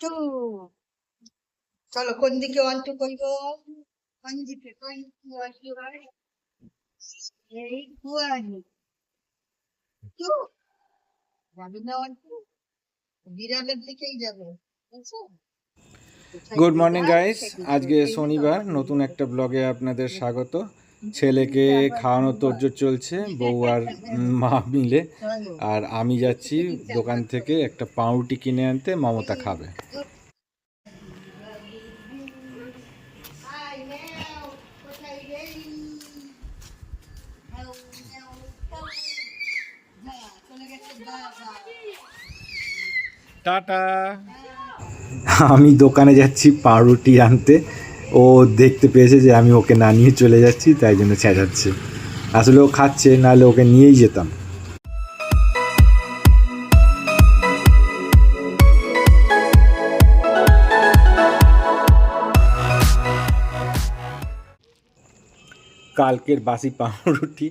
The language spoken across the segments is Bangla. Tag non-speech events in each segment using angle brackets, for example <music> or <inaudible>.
টু চলো কোন দিকে ওয়ান টু করব কোন দিকে কোন ওয়ান টু এই ওয়ান টু যাবে না ওয়ান টু বিড়ালের দিকেই যাবে বুঝছ গুড মর্নিং গাইস আজকে শনিবার নতুন একটা ব্লগে আপনাদের স্বাগত। ছেলেকে খাওয়ানোর তোরজোর চলছে বউ আর মা মিলে। আর আমি যাচ্ছি দোকান থেকে একটা পাউরুটি কিনে আনতে মমতা খাবে। টাটা। আমি দোকানে যাচ্ছি পাউরুটি আনতে। ও দেখতে পেয়েছে যে আমি ওকে না নিয়ে চলে যাচ্ছি, তাই জন্য চেঁচাচ্ছে আসলে ও খাচ্ছে, নাহলে ওকে নিয়েই যেতাম। কালকের বাসি পাউরুটি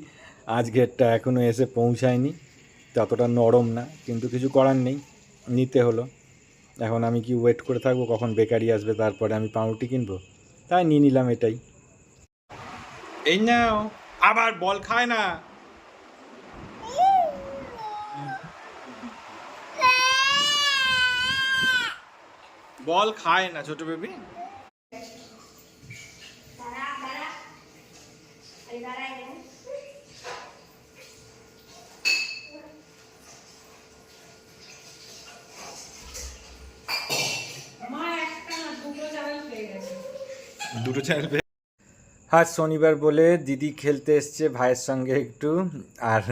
আজকেরটা এখনও এসে পৌঁছায়নি। ততটা নরম না, কিন্তু কিছু করার নেই, নিতে হলো। এখন আমি কি ওয়েট করে থাকব, কখন বেকারি আসবে, তারপরে আমি পাউরুটি কিনবো? তাই নিয়ে নিলাম এটাই। এই নাও আবার বল খায় না। বল খায় না ছোট বেবি। দুটো চ্যানেল আজ শনিবার বলে দিদি খেলতে এসছে ভাইয়ের সঙ্গে একটু আর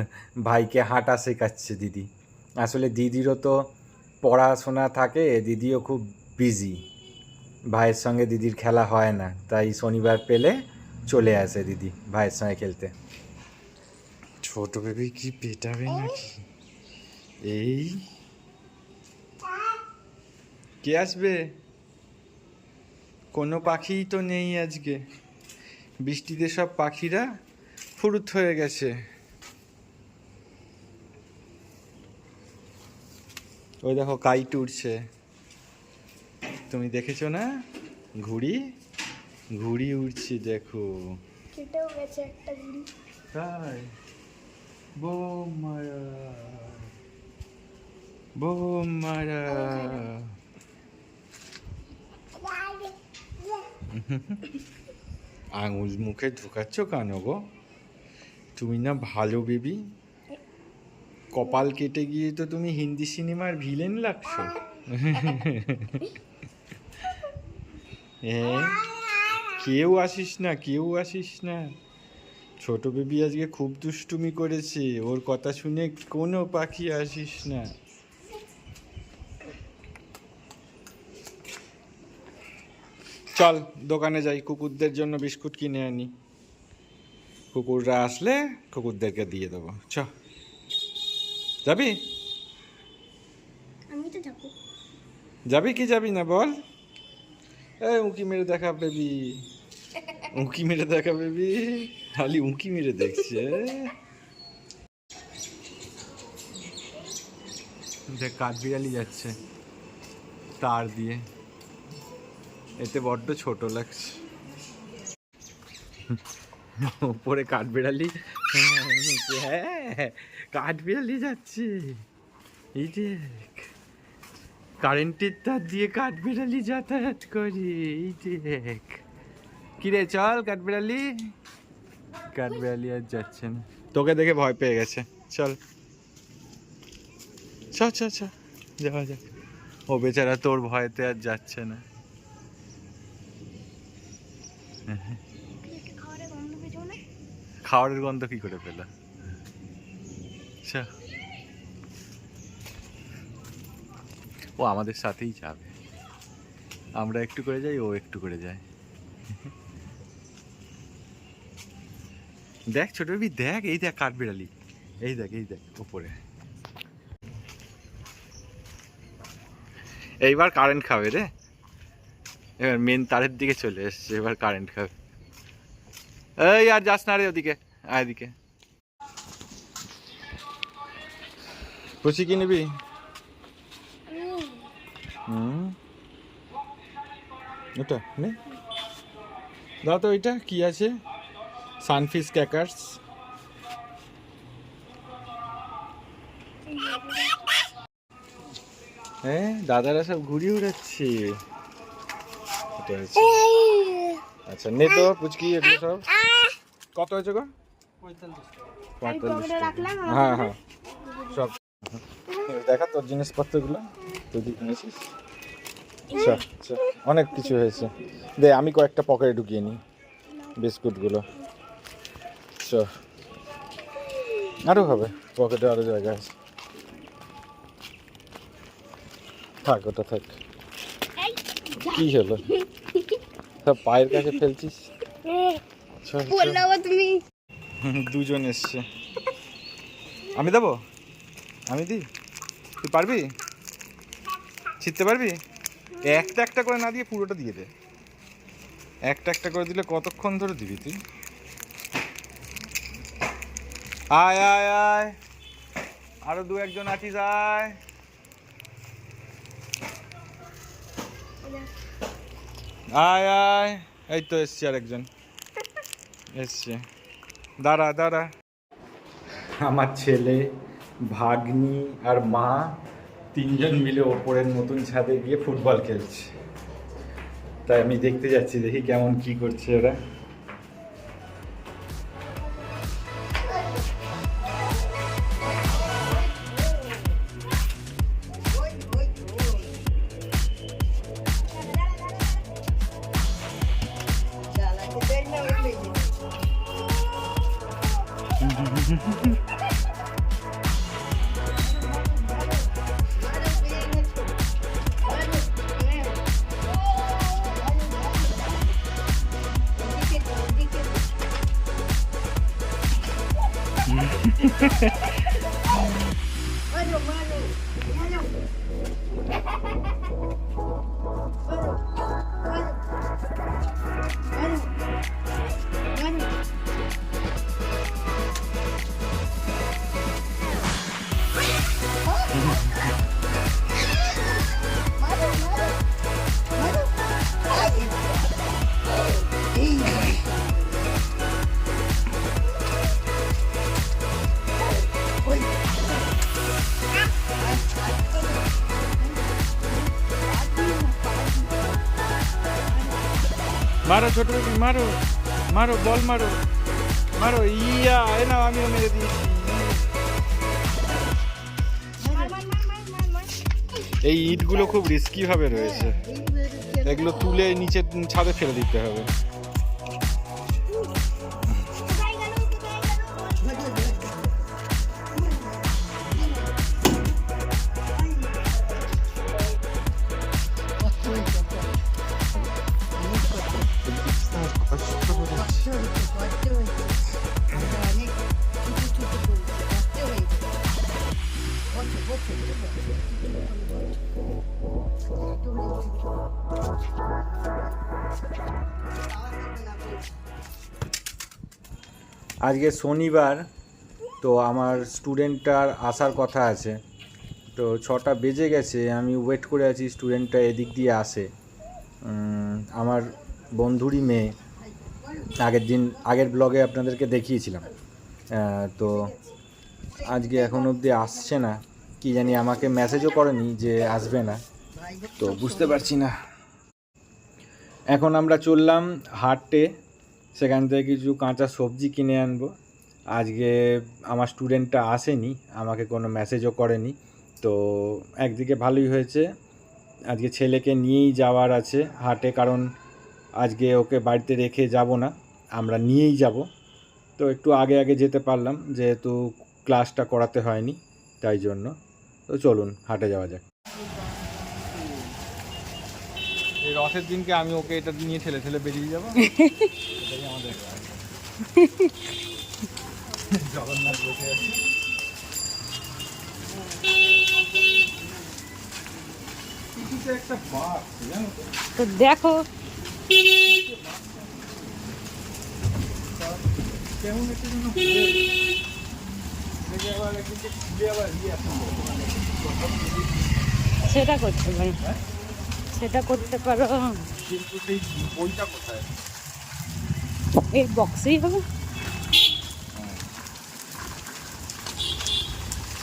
ভাইকে হাঁটা শেখাচ্ছে দিদি। আসলে দিদিরও তো পড়াশোনা থাকে দিদিও খুব বিজি ভাইয়ের সঙ্গে দিদির খেলা হয় না তাই শনিবার পেলে চলে আসে দিদি ভাইয়ের সঙ্গে খেলতে। ছোট বেবি কি পেটাবে নাকি? এই। কে আসবে? কোনো পাখিই তো নেই আজকে। বৃষ্টিতে সব পাখিরা ফুরুত হয়ে গেছে। ওই দেখো কাইট উড়ছে। তুমি দেখেছ না? ঘুড়ি? ঘুড়ি উড়ছে দেখো। কেটেও গেছে একটা গুড়ি তাই? বোম মারা। বোম মারা। <laughs> আঙুল মুখে ঢুকাচ্ছ কেন গো? তুমি না ভালো বেবি। কপাল কেটে গিয়ে তো তুমি হিন্দি সিনেমার ভিলেন লাগছো। <laughs> কেউ আসিস না, কেউ আসিস না। ছোট বেবি আজকে খুব দুষ্টুমি করেছে। ওর কথা শুনে কোনো পাখি আসিস না। চল দোকানে যাই কুকুরদের জন্য বিস্কুট কিনে আনি। কুকুররা আসলে কুকুরদেরকে দিয়ে দেবো। চ। যাবি? যাবি। কি যাবি না বল? এই উঁকি মেরে দেখা বেবি। উঁকি মেরে দেখা বেবি। খালি উঁকি মেরে দেখছে। দেখ কাঠবিড়ালি যাচ্ছে। তার দিয়ে। এতে বড্ড ছোট লাগছে। উপরে কাঠবিড়ালি। হ্যাঁ কাঠবিড়ালি যাচ্ছে। এই দেখ কারেন্টের তার দিয়ে কাঠবিড়ালি যাতায়াত করে। এই দেখ কিরে চল কাঠবিড়ালি। কাঠবিড়ালি আর যাচ্ছে না। তোকে দেখে ভয় পেয়ে গেছে। চল। চ চ যাওয়া যাক। ও বেচারা তোর ভয়তে আর যাচ্ছে না খাবারের গন্ধ পেয়েছ না খাওয়ারের গন্ধ কি করে পেল? ও আমাদের সাথেই যাবে। আমরা একটু করে যাই, ও একটু করে যায়। দেখ ছোট বেবি, দেখ, এই দেখ কাঠ কাঠবিড়ালি। এই দেখ এই দেখ উপরে এইবার কারেন্ট খাবে রে। এবার মেন তারের দিকে চলে এসছে, এবার কারেন্ট খাবে এই আর যাস না রে ওদিকে এদিকে। খুশি কি নিবি? হুম। ওটা, নে। দাও তো ওইটা, কি আছে? সানফিশ ক্যাকার্স হ্যাঁ দাদারা সব ঘুরিয়ে উড়াচ্ছে। এটা হচ্ছে আচ্ছা নে তো পুচকি এগুলো সব? কত হয়েছে গো? পঁয়তাল্লিশ। হ্যাঁ হ্যাঁ। সব। দেখা তোর জিনিসপত্রগুলো তুই আচ্ছা অনেক কিছু হয়েছে। দে আমি কয়েকটা পকেটে ঢুকিয়ে নিই বিস্কুটগুলো। চ আরও হবে পকেটে আরও জায়গা আছে। থাক ওটা থাক। কি হলো? সব পায়ের কাছে ফেলছিস। বললাম তুমি। দুজন এসছে। আমি দেবো? আমি দি তুই পারবি? ছিটতে পারবি? একটা একটা করে না দিয়ে পুরোটা দিয়ে দে। একটা একটা করে দিলে কতক্ষণ ধরে দিবি তুই? আয় আয় আয়। আরও দু একজন আছিস আয়। আয় আয়। এই তো এসছে আরেকজন। এসছে। দাঁড়া দাঁড়া। আমার ছেলে, ভাগ্নি আর মা তিনজন মিলে ওপরের নতুন ছাদে গিয়ে ফুটবল খেলছে। তাই আমি দেখতে যাচ্ছি, দেখি কেমন কি করছে ওরা। Bueno, mano. Bueno. Maro, choto, maro, maro, bol, maro, maro, ya, yeah, en la mía me dice. এই ইটগুলো খুব রিস্কি ভাবে রয়েছে। এগুলো তুলে নিচে ছাদে ফেলে দিতে হবে। আজকে শনিবার, তো আমার স্টুডেন্টটার আসার কথা আছে। তো ছটা বেজে গেছে, আমি ওয়েট করে আছি স্টুডেন্টটা এদিক দিয়ে আসে। আমার বন্ধুরই মেয়ে, আগের দিন, আগের ব্লগে আপনাদেরকে দেখিয়েছিলাম। তো আজকে এখন অবধি আসছে না, কি জানি আমাকে মেসেজও করেনি যে আসবে না। তো বুঝতে পারছি না। এখন আমরা চললাম হাটে সেখান থেকে কিছু কাঁচা সবজি কিনে আনব। আজকে আমার স্টুডেন্টটা আসেনি, আমাকে কোনো মেসেজও করেনি। তো একদিকে ভালোই হয়েছে, আজকে ছেলেকে নিয়েই যাওয়ার আছে হাটে, কারণ আজকে ওকে বাড়িতে রেখে যাব না, আমরা নিয়েই যাব। তো একটু আগে আগে যেতে পারলাম, যেহেতু ক্লাসটা করাতে হয়নি, তাই জন্য। তো চলুন, হাটে যাওয়া যাক। এই রথের দিনকে আমি ওকে এটা নিয়ে ঠেলে ঠেলে বেরিয়ে যাব। এটাই আমাদের জগন্নাথ বসে আছে। তো? দেখো। কেমন একটা যেন সেটা করতে পারো। সেটা করতে পারো। বইটা কোথায়? এই বক্সেই হবে।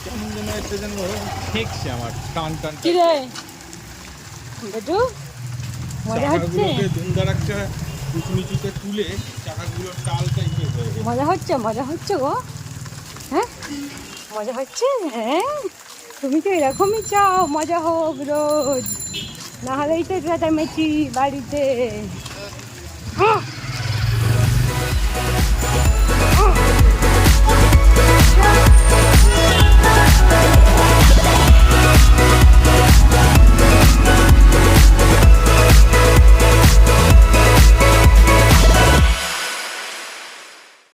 কেমন যেন একটা যেন ঠেকছে আমার টান টান কি রে বেটু মজা হচ্ছে? উঁচু নিচুতে তুলে চাকাগুলোর হয়ে মজা হচ্ছে মজা হচ্ছে গো। হ্যাঁ? মজা হচ্ছে? হ্যাঁ? তুমি তো এরকমই চাও মজা হোক রোজ। না হলে এই তো মেচি বাড়িতে হ্যাঁ